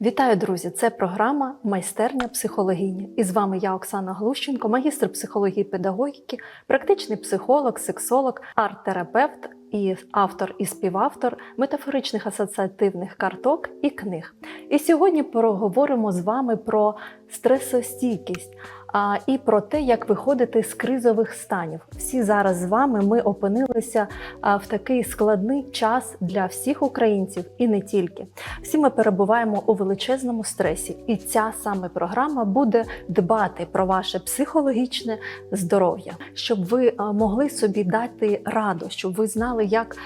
Вітаю, друзі! Це програма Майстерня психологині. І з вами я, Оксана Глущенко, магістр психології педагогіки, практичний психолог, сексолог, арт-терапевт і автор і співавтор метафоричних асоціативних карток і книг. І сьогодні поговоримо з вами про стресостійкість. А, і про те, як виходити з кризових станів. Всі зараз з вами ми опинилися в такий складний час для всіх українців і не тільки. Всі ми перебуваємо у величезному стресі, і ця саме програма буде дбати про ваше психологічне здоров'я, щоб ви могли собі дати раду, щоб ви знали, як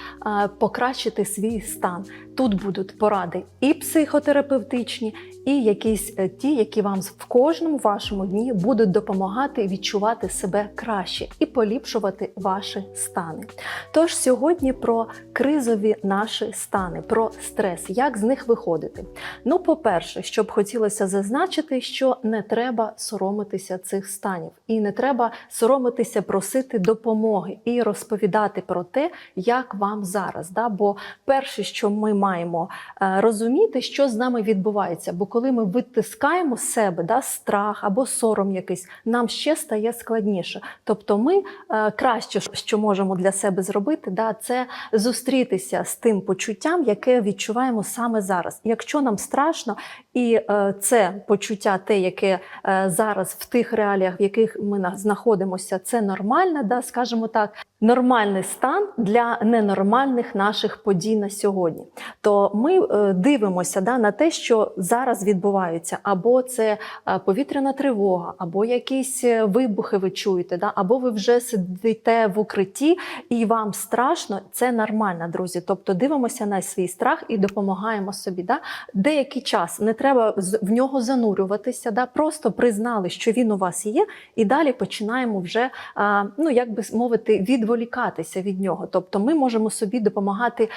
покращити свій стан. Тут будуть поради і психотерапевтичні, і якісь е, ті, які вам в кожному вашому дні будуть допомагати відчувати себе краще і поліпшувати ваші стани. Тож сьогодні про кризові наші стани, про стрес, як з них виходити. Ну, по-перше, що б хотілося зазначити, що не треба соромитися цих станів, і не треба соромитися просити допомоги і розповідати про те, як вам зараз. Да? Бо перше, що ми маємо е, розуміти, що з нами відбувається. Бо коли ми витискаємо себе да, страх або сором якийсь, нам ще стає складніше. Тобто, ми е, краще, що можемо для себе зробити, да, це зустрітися з тим почуттям, яке відчуваємо саме зараз. Якщо нам страшно, і е, це почуття, те, яке е, зараз в тих реаліях, в яких ми знаходимося, це нормально, да, скажімо так. Нормальний стан для ненормальних наших подій на сьогодні. То ми е, дивимося да, на те, що зараз відбувається, або це повітряна тривога, або якісь вибухи ви чуєте, да, або ви вже сидите в укритті і вам страшно. Це нормально, друзі. Тобто дивимося на свій страх і допомагаємо собі. Да. Деякий час не треба в нього занурюватися, да, просто признали, що він у вас є, і далі починаємо вже, ну як би мовити, відволікатися від нього. Тобто ми можемо собі допомагати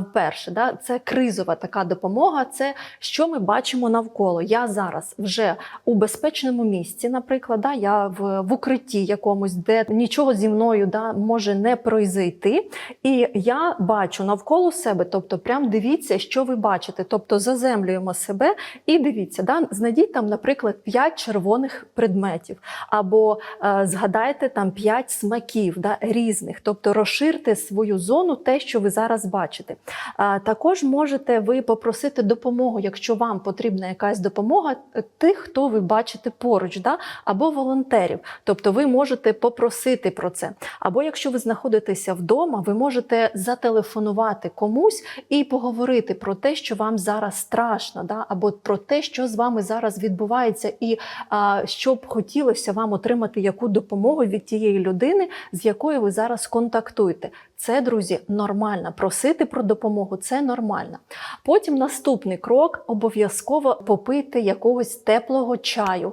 вперше. Да? Це кризова така допомога. Це що ми бачимо навколо. Я зараз вже у безпечному місці, наприклад, да? я в, в укритті якомусь, де нічого зі мною да, може не произойти. І я бачу навколо себе, тобто, прям дивіться, що ви бачите. Тобто заземлюємо себе і дивіться, да? знайдіть там, наприклад, 5 червоних предметів, або е, згадайте там 5 смаків да, різних, тобто розширте свою зону, те, що ви зараз бачите. А, також можете ви попросити допомогу, якщо вам потрібна якась допомога, е, тих, хто ви бачите поруч, да, або волонтерів. Тобто ви можете попросити про це. Або якщо ви знаходитеся вдома, ви можете зателефонувати комусь і поговорити про те, що вам зараз страшно, да, або про те, що з вами зараз відбувається, і а, що б хотілося вам отримати яку допомогу від тієї людини, з якою ви зараз контактуєте. Це, друзі, нормально. Просити про допомогу це нормально. Потім наступний крок обов'язково попити якогось теплого чаю.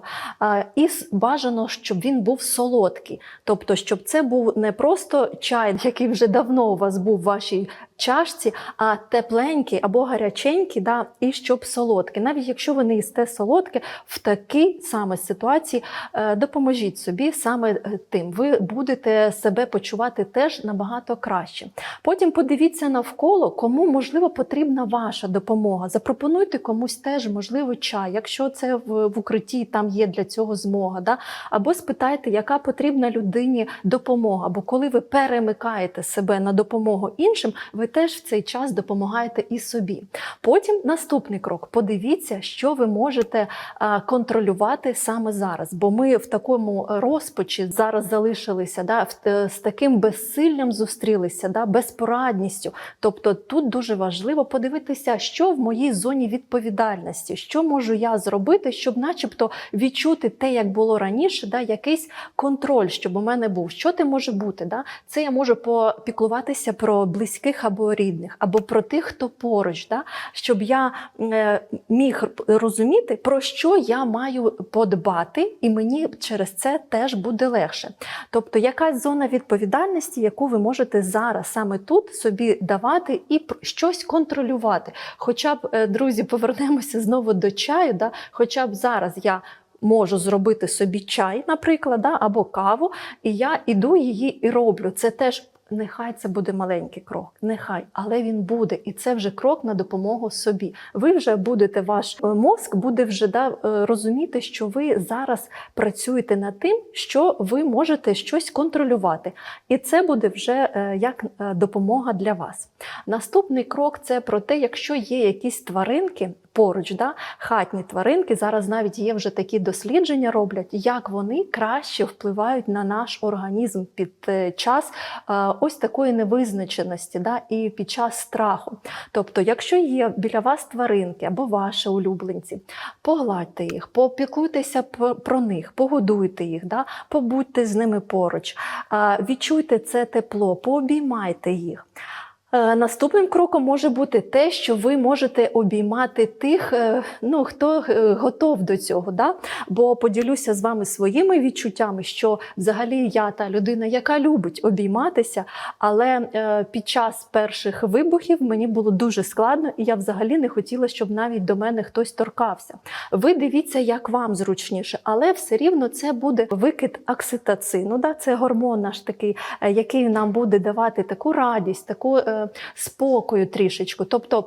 І бажано, щоб він був солодкий. Тобто, щоб це був не просто чай, який вже давно у вас був в вашій чашці, а тепленький або гаряченький, да, і щоб солодкий. Навіть якщо ви не їсте солодке, в такій саме ситуації е, допоможіть собі саме е, тим. Ви будете себе почувати теж набагато краще. Потім подивіться навколо, кому можливо потрібна ваша допомога. Запропонуйте комусь теж можливо чай, якщо це в, в укритті там є для цього змога. Да? Або спитайте, яка потрібна людині допомога. Бо коли ви перемикаєте себе на допомогу іншим, ви теж в цей час допомагаєте і собі. Потім наступний крок: подивіться, що ви можете контролювати саме зараз. Бо ми в такому розпачі зараз залишилися, да, е, з таким безсиллям зустрілися, да, безпорадністю. Тобто тут дуже важливо подивитися, що в моїй зоні відповідальності, що можу я зробити, щоб, начебто, відчути те, як було раніше, да, якийсь контроль, щоб у мене був. Що це може бути? Да? Це я можу попіклуватися про близьких або рідних, або про тих, хто поруч, да? щоб я е, міг розуміти, про що я маю подбати, і мені через це теж буде легше. Тобто, якась зона відповідальності, яку ви можете зараз саме тут собі давати і щось контролювати. Хоча б, е, друзі, повернемося знову до чаю, да? хоча б зараз я. Можу зробити собі чай, наприклад, да, або каву, і я іду її і роблю. Це теж Нехай це буде маленький крок, нехай, але він буде, і це вже крок на допомогу собі. Ви вже будете, ваш е, мозк буде вже да, е, розуміти, що ви зараз працюєте над тим, що ви можете щось контролювати, і це буде вже е, як допомога для вас. Наступний крок це про те, якщо є якісь тваринки. Поруч, да, хатні тваринки зараз навіть є вже такі дослідження роблять, як вони краще впливають на наш організм під е, час е, ось такої невизначеності, да, і під час страху. Тобто, якщо є біля вас тваринки або ваші улюбленці, погладьте їх, попіклуйтеся про них, погодуйте їх, да, побудьте з ними поруч, відчуйте це тепло, пообіймайте їх. Е, Наступним кроком може бути те, що ви можете обіймати тих, е, ну хто е, готов до цього. Да? Бо поділюся з вами своїми відчуттями, що взагалі я та людина, яка любить обійматися, але під час перших вибухів мені було дуже складно, і я взагалі не хотіла, щоб навіть до мене хтось торкався. Ви дивіться, як вам зручніше, але все рівно це буде викид окситоцину. Да? Це гормон наш такий, який нам буде давати таку радість, таку спокою трішечку. Тобто,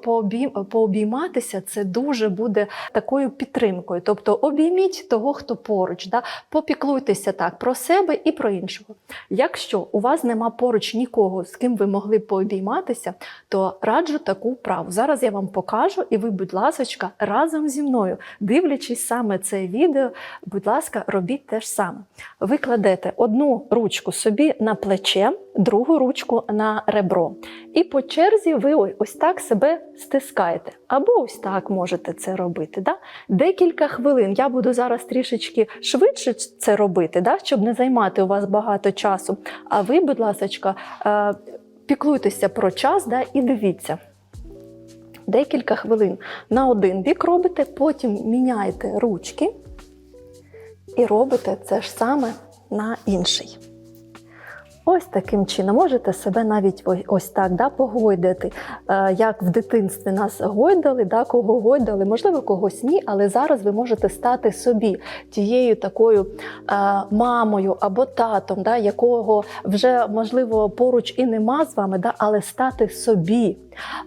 пообійматися це дуже буде такою підтримкою. Тобто, обійміть того, хто поруч, да? попіклуйтеся так про себе і про іншого. Якщо у вас нема поруч нікого, з ким ви могли б пообійматися, то раджу таку вправу. Зараз я вам покажу, і ви, будь ласка, разом зі мною, дивлячись саме це відео, будь ласка, робіть те ж саме. Ви кладете одну ручку собі на плече, другу ручку на ребро. І по черзі ви ось так себе стискаєте. Або ось так можете це робити. Да? Декілька хвилин. Я буду зараз трішечки швидше це робити, да? щоб не займати у вас багато часу. А ви, будь ласка, е, піклуйтеся про час да? і дивіться. Декілька хвилин на один бік робите, потім міняєте ручки і робите це ж саме на інший. Ось таким чином. Можете себе навіть ось- так да, погойдати, Е, як в дитинстві нас гойдали, да, кого гойдали, можливо, когось ні, але зараз ви можете стати собі тією такою е, мамою або татом, да, якого вже можливо поруч і нема з вами, да, але стати собі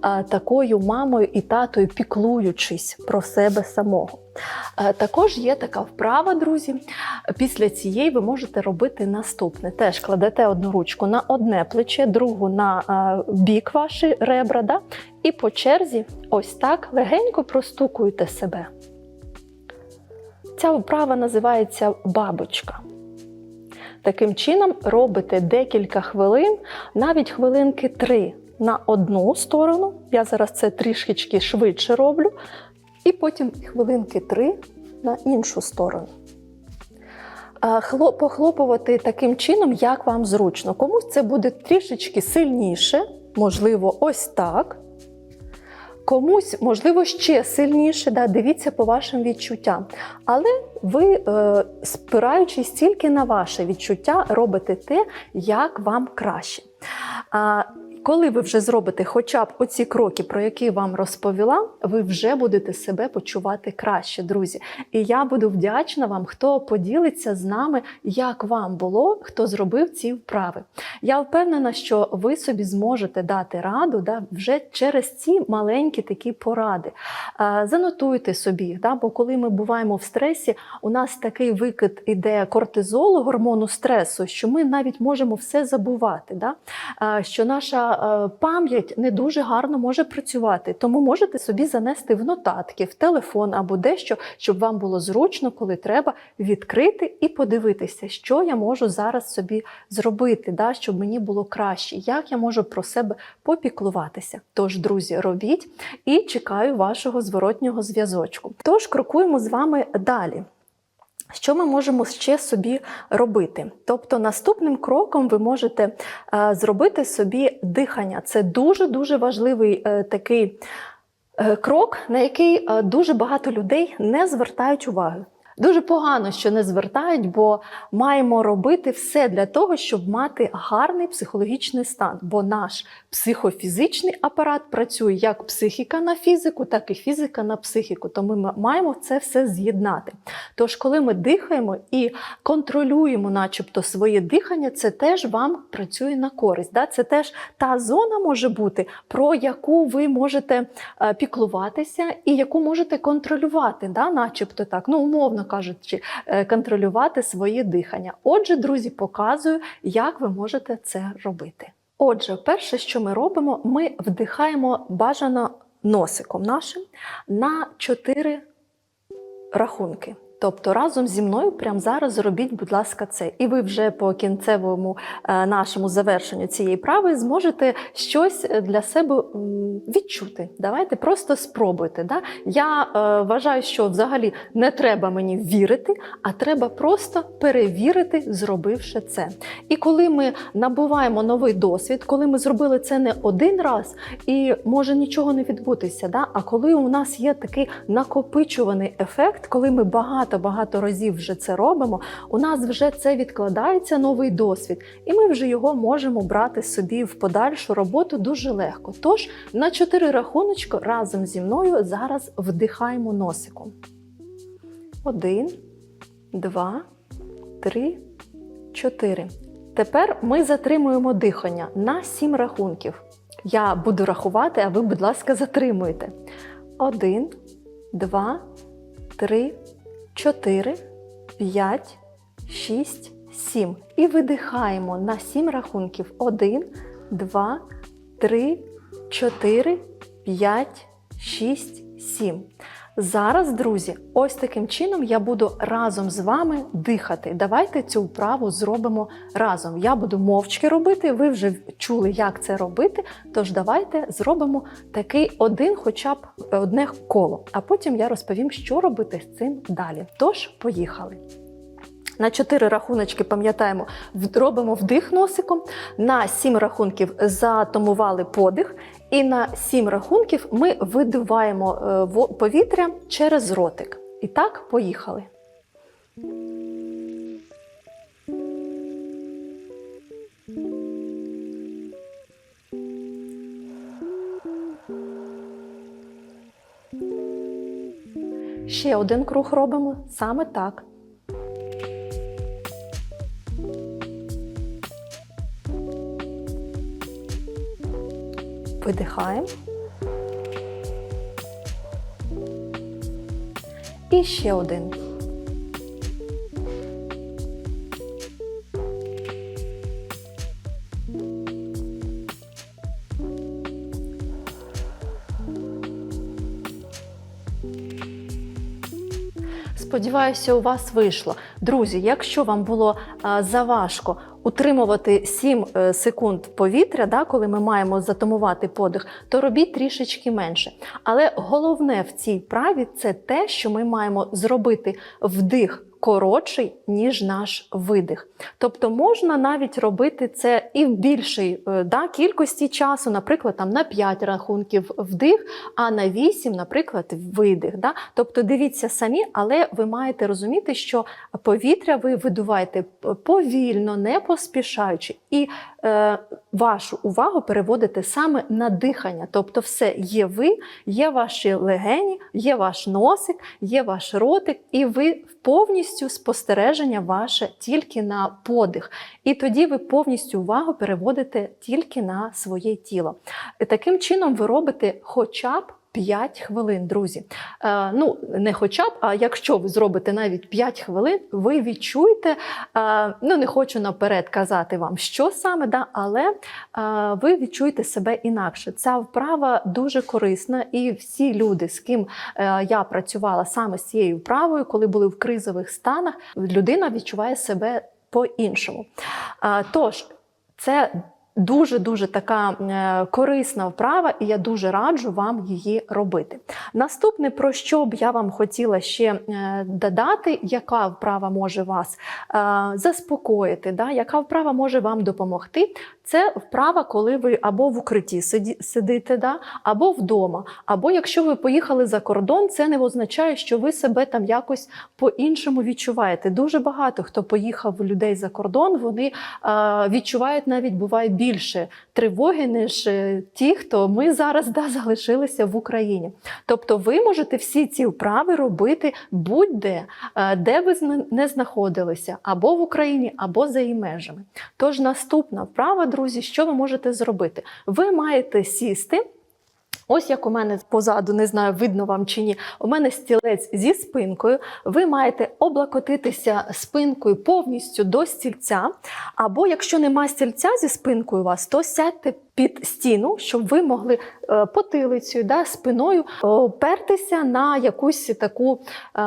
е, такою мамою і татою, піклуючись про себе самого. Е, Також є така вправа, друзі. Після цієї ви можете робити наступне. Теж кладете одну ручку на одне плече, другу на е, бік ваші ребра, да? і по черзі ось так легенько простукуєте себе. Ця вправа називається бабочка. Таким чином робите декілька хвилин, навіть хвилинки три на одну сторону. Я зараз це трішечки швидше роблю. І потім хвилинки три на іншу сторону. Похлопувати таким чином, як вам зручно. Комусь це буде трішечки сильніше, можливо, ось так. Комусь, можливо, ще сильніше, да, дивіться по вашим відчуттям. Але ви, е, спираючись тільки на ваше відчуття, робите те, як вам краще. Коли ви вже зробите хоча б оці кроки, про які вам розповіла, ви вже будете себе почувати краще, друзі. І я буду вдячна вам, хто поділиться з нами, як вам було, хто зробив ці вправи. Я впевнена, що ви собі зможете дати раду да, вже через ці маленькі такі поради. Занотуйте собі да, бо коли ми буваємо в стресі, у нас такий викид іде кортизолу, гормону стресу, що ми навіть можемо все забувати. Да? Що наша е, пам'ять не дуже гарно може працювати. Тому можете собі занести в нотатки, в телефон або дещо, щоб вам було зручно, коли треба відкрити і подивитися, що я можу зараз собі зробити, да, щоб мені було краще, як я можу про себе попіклуватися. Тож, друзі, робіть і чекаю вашого зворотнього зв'язочку. Тож крокуємо з вами далі. Що ми можемо ще собі робити? Тобто, наступним кроком ви можете е, зробити собі дихання. Це дуже дуже важливий е, такий е, крок, на який дуже багато людей не звертають уваги. Дуже погано, що не звертають, бо маємо робити все для того, щоб мати гарний психологічний стан. Бо наш психофізичний апарат працює як психіка на фізику, так і фізика на психіку. Тому ми маємо це все з'єднати. Тож, коли ми дихаємо і контролюємо, начебто, своє дихання, це теж вам працює на користь. Це теж та зона може бути, про яку ви можете е, піклуватися і яку можете контролювати, начебто так, ну умовно кажучи, е, контролювати своє дихання. Отже, друзі, показую, як ви можете це робити. Отже, перше, що ми робимо, ми вдихаємо бажано носиком нашим на 4 рахунки. Тобто разом зі мною прямо зараз зробіть, будь ласка, це. І ви вже по кінцевому е, нашому завершенню цієї прави зможете щось для себе відчути. Давайте просто спробуйте. Да? Я е, вважаю, що взагалі не треба мені вірити, а треба просто перевірити, зробивши це. І коли ми набуваємо новий досвід, коли ми зробили це не один раз, і може нічого не відбутися. Да? А коли у нас є такий накопичуваний ефект, коли ми багато-багато разів вже це робимо, у нас вже це відкладається новий досвід, і ми вже його можемо брати собі в подальшу роботу дуже легко. Тож на чотири рахуночки разом зі мною зараз вдихаємо носиком. Один, два, три, чотири. Тепер ми затримуємо дихання на сім рахунків. Я буду рахувати, а ви, будь ласка, затримуйте. Один, два, три, чотири, п'ять, шість, сім. І видихаємо на сім рахунків. Один, два, три, чотири, п'ять, шість, сім. Зараз, друзі, ось таким чином я буду разом з вами дихати. Давайте цю вправу зробимо разом. Я буду мовчки робити, ви вже чули, як це робити. Тож давайте зробимо такий один, хоча б одне коло, а потім я розповім, що робити з цим далі. Тож, поїхали. На чотири рахуночки пам'ятаємо, робимо вдих носиком. На сім рахунків затамували подих, і на сім рахунків ми видуваємо е, повітря через ротик. І так, поїхали. Ще один круг робимо саме так. Видихаємо. І ще один. Сподіваюся, у вас вийшло. Друзі, якщо вам було а, заважко утримувати 7 е, секунд повітря, да, коли ми маємо затамувати подих, то робіть трішечки менше. Але головне в цій праві це те, що ми маємо зробити вдих коротший, ніж наш видих. Тобто можна навіть робити це і в більшій е, да, кількості часу, наприклад, там на 5 рахунків вдих, а на 8, наприклад, видих. Да? Тобто дивіться самі, але ви маєте розуміти, що повітря ви видуваєте повільно, не поспішаючи, і е, вашу увагу переводите саме на дихання. Тобто, все є ви, є ваші легені, є ваш носик, є ваш ротик, і ви повністю спостереження ваше тільки на подих. І тоді ви повністю увагу переводите тільки на своє тіло. І таким чином ви робите хоча б 5 хвилин, друзі. Е, ну, не хоча б, а якщо ви зробите навіть 5 хвилин, ви відчуєте, е, ну не хочу наперед казати вам, що саме, да, але е, ви відчуєте себе інакше. Ця вправа дуже корисна, і всі люди, з ким е, я працювала саме з цією вправою, коли були в кризових станах, людина відчуває себе по-іншому. Е, тож, це Дуже-дуже така е, корисна вправа, і я дуже раджу вам її робити. Наступне, про що б я вам хотіла ще е, додати, яка вправа може вас е, заспокоїти, да? яка вправа може вам допомогти, це вправа, коли ви або в укритті сидите, да? або вдома. Або якщо ви поїхали за кордон, це не означає, що ви себе там якось по-іншому відчуваєте. Дуже багато хто поїхав людей за кордон, вони відчувають навіть буває більше тривоги, ніж е, ті, хто ми зараз да, залишилися в Україні. Тобто ви можете всі ці вправи робити будь-де, е, де ви не знаходилися, або в Україні, або за її межами. Тож наступна вправа, друзі, що ви можете зробити? Ви маєте сісти. Ось як у мене позаду, не знаю, видно вам чи ні. У мене стілець зі спинкою. Ви маєте облокотитися спинкою повністю до стільця. Або якщо нема стільця зі спинкою у вас, то сядьте під стіну, щоб ви могли е, потилицею, да, спиною опертися на якусь таку е,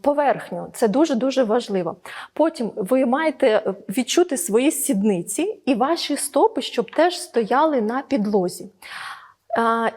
поверхню. Це дуже дуже важливо. Потім ви маєте відчути свої сідниці і ваші стопи, щоб теж стояли на підлозі.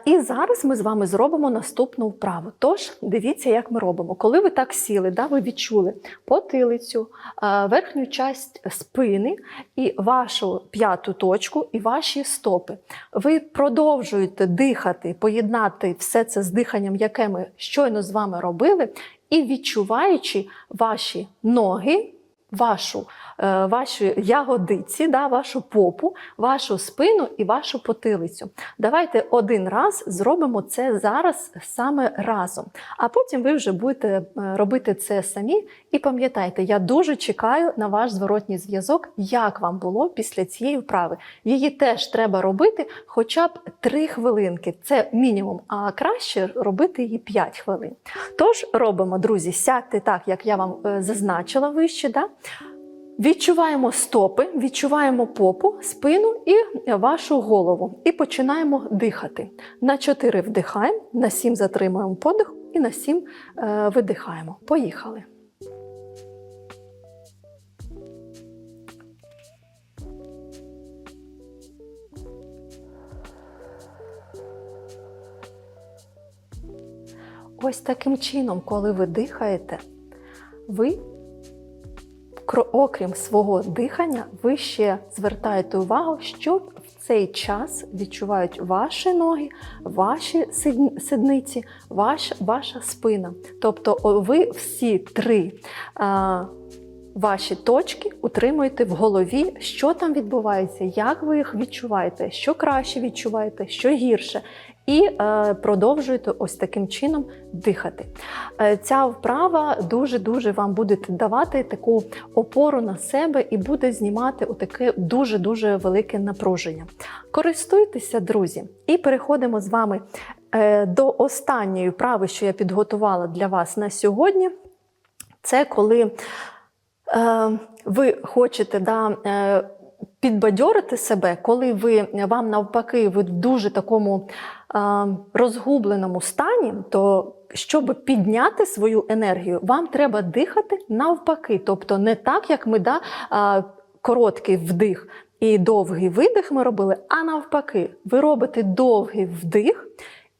І зараз ми з вами зробимо наступну вправу. Тож дивіться, як ми робимо. Коли ви так сіли, да, ви відчули потилицю, верхню часть спини і вашу п'яту точку, і ваші стопи. Ви продовжуєте дихати, поєднати все це з диханням, яке ми щойно з вами робили, і відчуваючи ваші ноги. Вашу, е, ваші ягодиці, да, вашу попу, вашу спину і вашу потилицю. Давайте один раз зробимо це зараз саме разом. А потім ви вже будете е, робити це самі. І пам'ятайте, я дуже чекаю на ваш зворотній зв'язок, як вам було після цієї вправи. Її теж треба робити хоча б 3 хвилинки. Це мінімум, а краще робити її 5 хвилин. Тож робимо, друзі, сядьте так, як я вам е, зазначила вище. Да? Відчуваємо стопи, відчуваємо попу, спину і вашу голову. І починаємо дихати. На 4 вдихаємо, на 7 затримуємо подих і на 7 е, видихаємо. Поїхали. Ось таким чином, коли ви дихаєте, ви окрім свого дихання, ви ще звертаєте увагу, що в цей час відчувають ваші ноги, ваші сидниці, ваш, ваша спина. Тобто ви всі три. А, Ваші точки утримуєте в голові, що там відбувається, як ви їх відчуваєте, що краще відчуваєте, що гірше, і е, продовжуєте ось таким чином дихати. Е, ця вправа дуже-дуже вам буде давати таку опору на себе і буде знімати отаке дуже-дуже велике напруження. Користуйтеся, друзі, і переходимо з вами е, до останньої вправи, що я підготувала для вас на сьогодні. Це коли ви хочете да, підбадьорити себе, коли ви вам навпаки ви в дуже такому е, розгубленому стані, то щоб підняти свою енергію, вам треба дихати навпаки. Тобто не так, як ми да, е, короткий вдих і довгий видих ми робили, а навпаки, ви робите довгий вдих.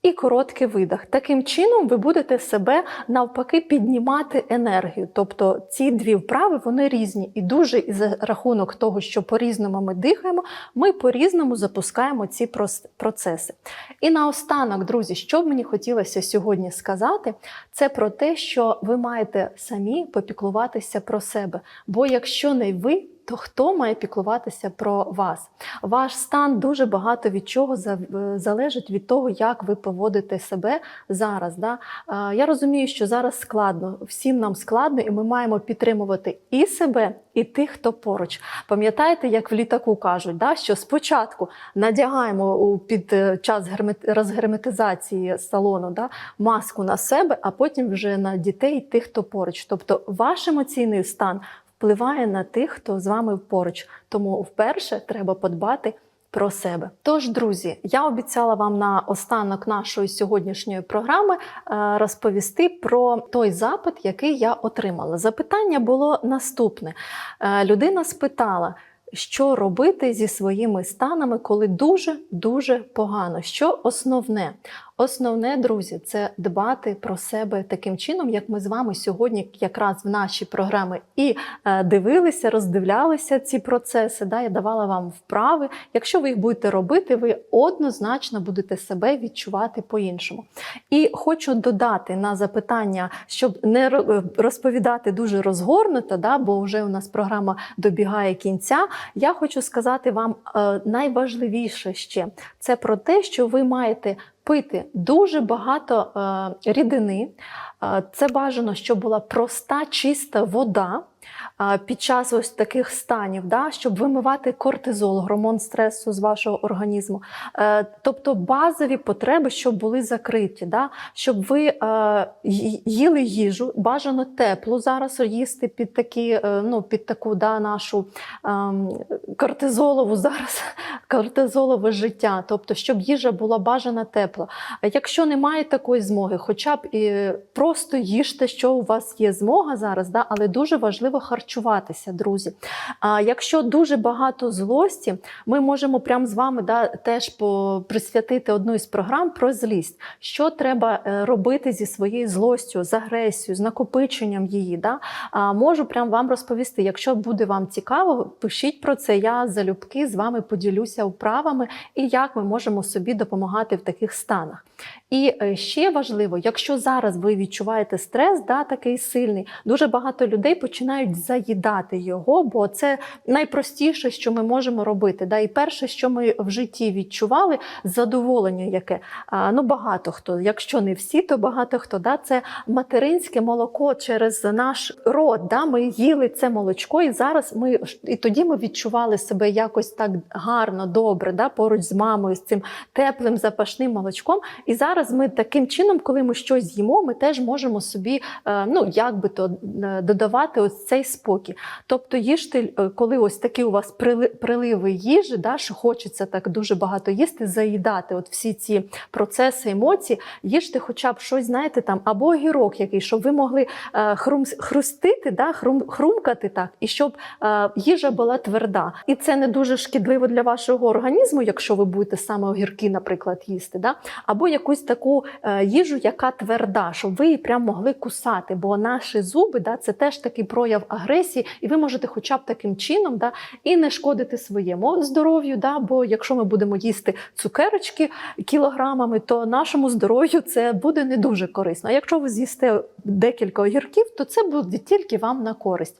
І короткий видих. Таким чином ви будете себе навпаки піднімати енергію. Тобто ці дві вправи вони різні. І дуже і за рахунок того, що по-різному ми дихаємо, ми по-різному запускаємо ці процеси. І наостанок, друзі, що б мені хотілося сьогодні сказати, це про те, що ви маєте самі попіклуватися про себе. Бо якщо не ви, то хто має піклуватися про вас? Ваш стан дуже багато від чого е, залежить від того, як ви поводите себе зараз. Да? Я розумію, що зараз складно, всім нам складно, і ми маємо підтримувати і себе, і тих, хто поруч. Пам'ятаєте, як в літаку кажуть, да? що спочатку надягаємо під е, час розгерметизації салону да? маску на себе, а потім вже на дітей, тих, хто поруч. Тобто ваш емоційний стан впливає на тих, хто з вами поруч. Тому вперше треба подбати. Про себе. Тож, друзі, я обіцяла вам на останок нашої сьогоднішньої програми е, розповісти про той запит, який я отримала. Запитання було наступне: Е, людина спитала, що робити зі своїми станами, коли дуже-дуже погано. Що основне? Основне, друзі, це дбати про себе таким чином, як ми з вами сьогодні, якраз в нашій програмі, і е, дивилися, роздивлялися ці процеси. Да, Я давала вам вправи. Якщо ви їх будете робити, ви однозначно будете себе відчувати по-іншому. І хочу додати на запитання, щоб не розповідати дуже розгорнуто, да, бо вже у нас програма добігає кінця. Я хочу сказати вам е, найважливіше ще це про те, що ви маєте пити дуже багато е, рідини. Е, Це бажано, щоб була проста, чиста вода. Під час ось таких станів, да, щоб вимивати кортизол, гормон стресу з вашого організму. Е, Тобто базові потреби, щоб були закриті, да, щоб ви е, їли їжу, бажано теплу зараз їсти під такі, е, ну, під таку да, нашу ем, кортизолову зараз кортизолове життя, тобто, щоб їжа була бажана тепла. Якщо немає такої змоги, хоча б і просто їжте, що у вас є змога зараз, да, але дуже важливо харчуватися, друзі. А якщо дуже багато злості, ми можемо прямо з вами да, теж по, присвятити одну із програм про злість. Що треба е, робити зі своєю злостю, з агресією, з накопиченням її. Да? А, можу прямо вам розповісти. Якщо буде вам цікаво, пишіть про це. Я залюбки з вами поділюся вправами і як ми можемо собі допомагати в таких станах. І е, ще важливо, якщо зараз ви відчуваєте стрес, да, такий сильний, дуже багато людей починають заїдати його, бо це найпростіше, що ми можемо робити. Да. І перше, що ми в житті відчували, задоволення, яке а, ну багато хто, якщо не всі, то багато хто да, це материнське молоко через наш рот. Да, ми їли це молочко, і зараз ми і тоді ми відчували себе якось так гарно, добре, да, поруч з мамою, з цим теплим запашним молочком. І зараз ми таким чином, коли ми щось їмо, ми теж можемо собі, е, ну як то е, додавати ось цей спокій. Тобто їжте, е, коли ось такі у вас приливи їжі, да, що хочеться так дуже багато їсти, заїдати от всі ці процеси, емоції, їжте хоча б щось, знаєте, там або огірок який, щоб ви могли хрум, хрустити, да, хрум, хрумкати так, і щоб їжа була тверда. І це не дуже шкідливо для вашого організму, якщо ви будете саме огірки, наприклад, їсти, да? або якусь таку е, їжу, яка тверда, щоб ви її прям могли кусати. Бо наші зуби да, це теж такий прояв агресії, і ви можете хоча б таким чином да, і не шкодити своєму здоров'ю. Да? Бо якщо ми будемо їсти цукерочки кілограмами, то нашому здоров'ю це буде не дуже корисно. А якщо ви з'їсте декілька огірків, то це буде тільки вам на користь.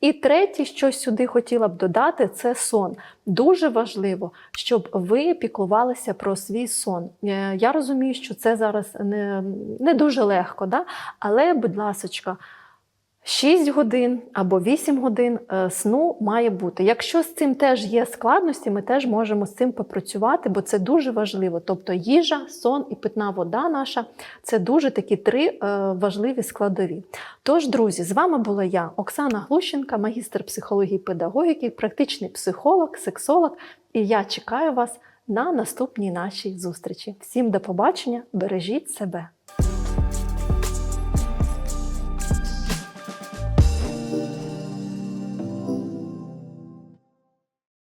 І третє, що сюди хотіла б додати, це сон. Дуже важливо, щоб ви піклувалися про свій сон. Е, Я розумію, що це зараз не, не дуже легко, да? але, будь ласочка, 6 годин або 8 годин е, сну має бути. Якщо з цим теж є складності, ми теж можемо з цим попрацювати, бо це дуже важливо. Тобто їжа, сон і питна вода наша це дуже такі три е, важливі складові. Тож, друзі, з вами була я, Оксана Глущенка, магістр психології педагогіки, практичний психолог, сексолог. І я чекаю вас на наступній нашій зустрічі. Всім до побачення, бережіть себе!